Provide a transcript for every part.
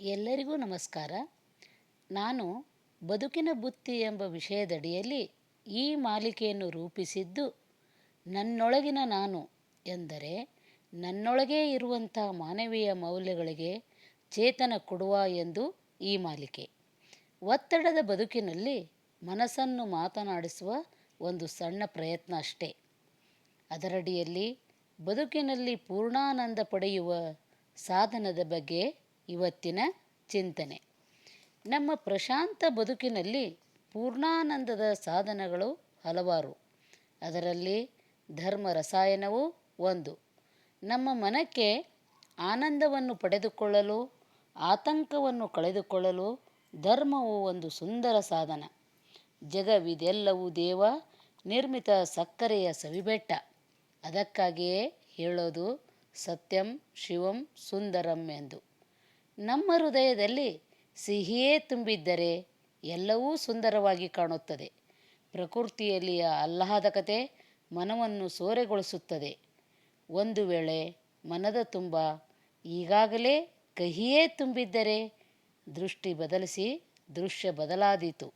ಎಲ್ಲರಿಗೂ ನಮಸ್ಕಾರ. ನಾನು ಬದುಕಿನ ಬುತ್ತಿ ಎಂಬ ವಿಷಯದಡಿಯಲ್ಲಿ ಈ ಮಾಲಿಕೆಯನ್ನು ರೂಪಿಸಿದ್ದು ನನ್ನೊಳಗಿನ ನಾನು ಎಂದರೆ ನನ್ನೊಳಗೇ ಇರುವಂಥ ಮಾನವೀಯ ಮೌಲ್ಯಗಳಿಗೆ ಚೇತನ ಕೊಡುವ ಎಂದು ಈ ಮಾಲಿಕೆ. ಒತ್ತಡದ ಬದುಕಿನಲ್ಲಿ ಮನಸ್ಸನ್ನು ಮಾತನಾಡಿಸುವ ಒಂದು ಸಣ್ಣ ಪ್ರಯತ್ನ ಅಷ್ಟೇ. ಅದರಡಿಯಲ್ಲಿ ಬದುಕಿನಲ್ಲಿ ಪೂರ್ಣಾನಂದ ಪಡೆಯುವ ಸಾಧನದ ಬಗ್ಗೆ ಇವತ್ತಿನ ಚಿಂತನೆ. ನಮ್ಮ ಪ್ರಶಾಂತ ಬದುಕಿನಲ್ಲಿ ಪೂರ್ಣಾನಂದದ ಸಾಧನಗಳು ಹಲವಾರು. ಅದರಲ್ಲಿ ಧರ್ಮ ರಸಾಯನವೂ ಒಂದು. ನಮ್ಮ ಮನಕ್ಕೆ ಆನಂದವನ್ನು ಪಡೆದುಕೊಳ್ಳಲು, ಆತಂಕವನ್ನು ಕಳೆದುಕೊಳ್ಳಲು ಧರ್ಮವು ಒಂದು ಸುಂದರ ಸಾಧನ. ಜಗವಿದೆಲ್ಲವೂ ದೇವ, ನಿರ್ಮಿತ ಸಕ್ಕರೆಯ ಸವಿಬೆಟ್ಟ. ಅದಕ್ಕಾಗಿಯೇ ಹೇಳೋದು ಸತ್ಯಂ ಶಿವಂ ಸುಂದರಂ ಎಂದು. ನಮ್ಮ ಹೃದಯದಲ್ಲಿ ಸಿಹಿಯೇ ತುಂಬಿದ್ದರೆ ಎಲ್ಲವೂ ಸುಂದರವಾಗಿ ಕಾಣುತ್ತದೆ. ಪ್ರಕೃತಿಯಲ್ಲಿಯ ಆಹ್ಲಾದಕತೆ ಮನವನ್ನು ಸೋರೆಗೊಳಿಸುತ್ತದೆ. ಒಂದು ವೇಳೆ ಮನದ ತುಂಬ ಈಗಾಗಲೇ ಕಹಿಯೇ ತುಂಬಿದ್ದರೆ ದೃಷ್ಟಿ ಬದಲಿಸಿ ದೃಶ್ಯ ಬದಲಾದೀತು.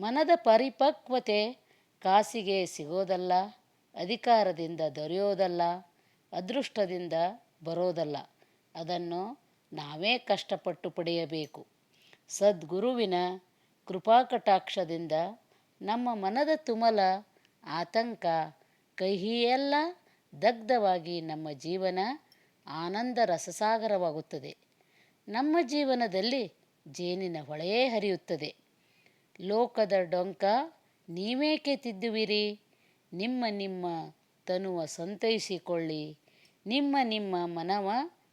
ಮನದ ಪರಿಪಕ್ವತೆ ಕಾಸಿಗೆ ಸಿಗೋದಲ್ಲ, ಅಧಿಕಾರದಿಂದ ದೊರೆಯೋದಲ್ಲ, ಅದೃಷ್ಟದಿಂದ ಬರೋದಲ್ಲ. ಅದನ್ನು ನಾವೇ ಕಷ್ಟಪಟ್ಟು ಪಡೆಯಬೇಕು. ಸದ್ಗುರುವಿನ ಕೃಪಾಕಟಾಕ್ಷದಿಂದ ನಮ್ಮ ಮನದ ತುಮಲ, ಆತಂಕ, ಕಹಿಯೆಲ್ಲ ದಗ್ಧವಾಗಿ ನಮ್ಮ ಜೀವನ ಆನಂದ ರಸಸಾಗರವಾಗುತ್ತದೆ. ನಮ್ಮ ಜೀವನದಲ್ಲಿ ಜೇನಿನ ಹೊಳೆಯೇ ಹರಿಯುತ್ತದೆ. ಲೋಕದ ಡೊಂಕ ನೀವೇಕೆ ತಿದ್ದುವಿರಿ? ನಿಮ್ಮ ನಿಮ್ಮ ತನುವ ಸಂತೈಸಿಕೊಳ್ಳಿ. ನಿಮ್ಮ ನಿಮ್ಮ ಮನವ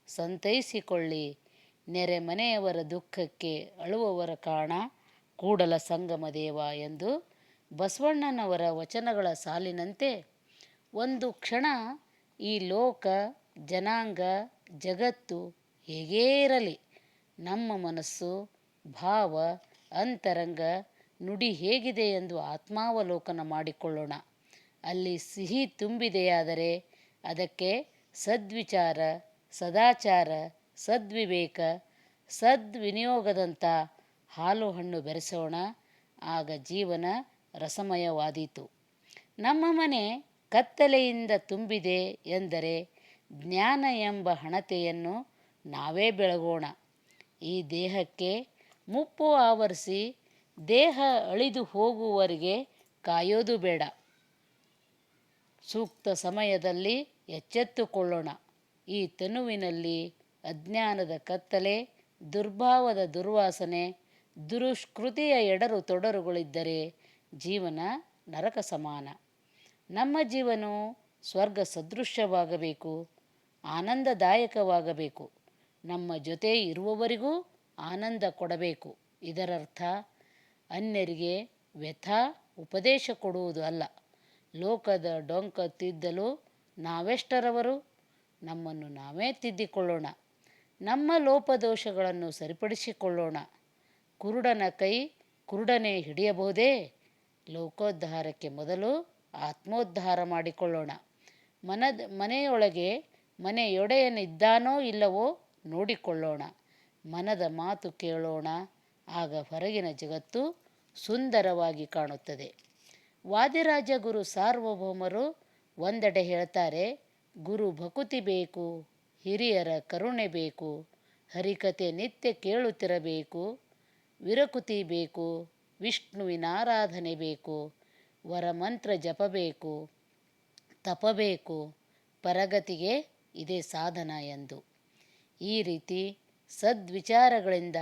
ಸಂತೈಸಿಕೊಳ್ಳಿ. ನೆರೆ ಮನೆಯವರ ದುಃಖಕ್ಕೆ ಅಳುವವರ ಕಾಣ. ಕೂಡಲ ಸಂಗಮ ದೇವ ಎಂದು ಬಸವಣ್ಣನವರ ವಚನಗಳ ಸಾಲಿನಂತೆ ಒಂದು ಕ್ಷಣ ಈ ಲೋಕ, ಜನಾಂಗ, ಜಗತ್ತು ಹೇಗೇ ಇರಲಿ, ನಮ್ಮ ಮನಸ್ಸು, ಭಾವ, ಅಂತರಂಗ, ನುಡಿ ಹೇಗಿದೆ ಎಂದು ಆತ್ಮಾವಲೋಕನ ಮಾಡಿಕೊಳ್ಳೋಣ. ಅಲ್ಲಿ ಸಿಹಿ ತುಂಬಿದೆಯಾದರೆ ಅದಕ್ಕೆ ಸದ್ವಿಚಾರ ಸದಾಚಾರ, ಸದ್ವಿವೇಕ ಸದ್ವಿನಿಯೋಗದಂಥ ಹಾಲು ಹಣ್ಣು ಬೆರೆಸೋಣ. ಆಗ ಜೀವನ ರಸಮಯವಾದೀತು. ನಮ್ಮ ಮನೆ ಕತ್ತಲೆಯಿಂದ ತುಂಬಿದೆ ಎಂದರೆ ಜ್ಞಾನ ಎಂಬ ಹಣತೆಯನ್ನು ನಾವೇ ಬೆಳಗೋಣ. ಈ ದೇಹಕ್ಕೆ ಮುಪ್ಪು ಆವರಿಸಿ ದೇಹ ಅಳಿದು ಹೋಗುವವರೆಗೆ ಕಾಯೋದು ಬೇಡ. ಸೂಕ್ತ ಸಮಯದಲ್ಲಿ ಎಚ್ಚೆತ್ತುಕೊಳ್ಳೋಣ. ಈ ತನುವಿನಲ್ಲಿ ಅಜ್ಞಾನದ ಕತ್ತಲೆ, ದುರ್ಭಾವದ ದುರ್ವಾಸನೆ, ದುರುಷ್ಕೃತಿಯ ಎಡರು ತೊಡರುಗಳಿದ್ದರೆ ಜೀವನ ನರಕ ಸಮಾನ. ನಮ್ಮ ಜೀವನವು ಸ್ವರ್ಗ ಸದೃಶ್ಯವಾಗಬೇಕು, ಆನಂದದಾಯಕವಾಗಬೇಕು. ನಮ್ಮ ಜೊತೆ ಇರುವವರಿಗೂ ಆನಂದ ಕೊಡಬೇಕು. ಇದರರ್ಥ, ಅನ್ಯರಿಗೆ ವ್ಯಥ ಉಪದೇಶ ಕೊಡುವುದು ಅಲ್ಲ. ಲೋಕದ ಡೊಂಕ ತಿದ್ದಲು ನಾವೆಷ್ಟರವರು ನಮ್ಮನ್ನು ನಾವೇ ತಿದ್ದಿಕೊಳ್ಳೋಣ. ನಮ್ಮ ಲೋಪದೋಷಗಳನ್ನು ಸರಿಪಡಿಸಿಕೊಳ್ಳೋಣ. ಕುರುಡನ ಕೈ ಕುರುಡನೇ ಹಿಡಿಯಬಹುದೇ? ಲೋಕೋದ್ಧಾರಕ್ಕೆ ಮೊದಲು ಆತ್ಮೋದ್ಧಾರ ಮಾಡಿಕೊಳ್ಳೋಣ. ಮನದ ಮನೆಯೊಳಗೆ ಮನೆಯೊಡೆಯನಿದ್ದಾನೋ ಇಲ್ಲವೋ ನೋಡಿಕೊಳ್ಳೋಣ. ಮನದ ಮಾತು ಕೇಳೋಣ. ಆಗ ಹೊರಗಿನ ಜಗತ್ತು ಸುಂದರವಾಗಿ ಕಾಣುತ್ತದೆ. ವಾದಿರಾಜ ಗುರು ಸಾರ್ವಭೌಮರು ಒಂದೆಡೆ ಹೇಳ್ತಾರೆ ಗುರು ಭಕುತಿ ಬೇಕು, ಹಿರಿಯರ ಕರುಣೆ ಬೇಕು, ಹರಿಕತೆ ನಿತ್ಯ ಕೇಳುತ್ತಿರಬೇಕು, ವಿರಕುತಿ ಬೇಕು, ವಿಷ್ಣುವಿನ ಆರಾಧನೆ ಬೇಕು, ವರಮಂತ್ರ ಜಪಬೇಕು ತಪಬೇಕು ಪರಗತಿಗೆ ಇದೇ ಸಾಧನ ಎಂದು. ಈ ರೀತಿ ಸದ್ವಿಚಾರಗಳಿಂದ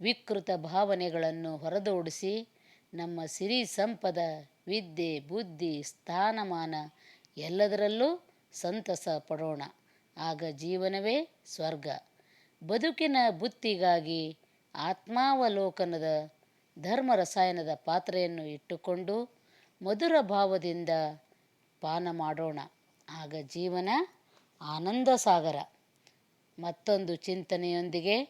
ವಿಕೃತ ಭಾವನೆಗಳನ್ನು ಹೊರದೋಡಿಸಿ ನಮ್ಮ ಸಿರಿ ಸಂಪದ ವಿದ್ಯೆ, ಬುದ್ಧಿ, ಸ್ಥಾನಮಾನ ಎಲ್ಲದರಲ್ಲೂ ಸಂತಸ ಪಡೋಣ. ಆಗ ಜೀವನವೇ ಸ್ವರ್ಗ. ಬದುಕಿನ ಬುತ್ತಿಗಾಗಿ ಆತ್ಮಾವಲೋಕನದ ಧರ್ಮ ರಸಾಯನದ ಪಾತ್ರೆಯನ್ನು ಇಟ್ಟುಕೊಂಡು ಮಧುರ ಭಾವದಿಂದ ಪಾನ ಮಾಡೋಣ. ಆಗ ಜೀವನ ಆನಂದ ಸಾಗರ. ಮತ್ತೊಂದು ಚಿಂತನೆಯೊಂದಿಗೆ,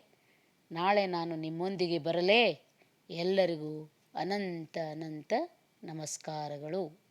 ನಾಳೆ ನಾನು ನಿಮ್ಮೊಂದಿಗೆ ಬರಲೇ. ಎಲ್ಲರಿಗೂ ಅನಂತ ಅನಂತ ನಮಸ್ಕಾರಗಳು.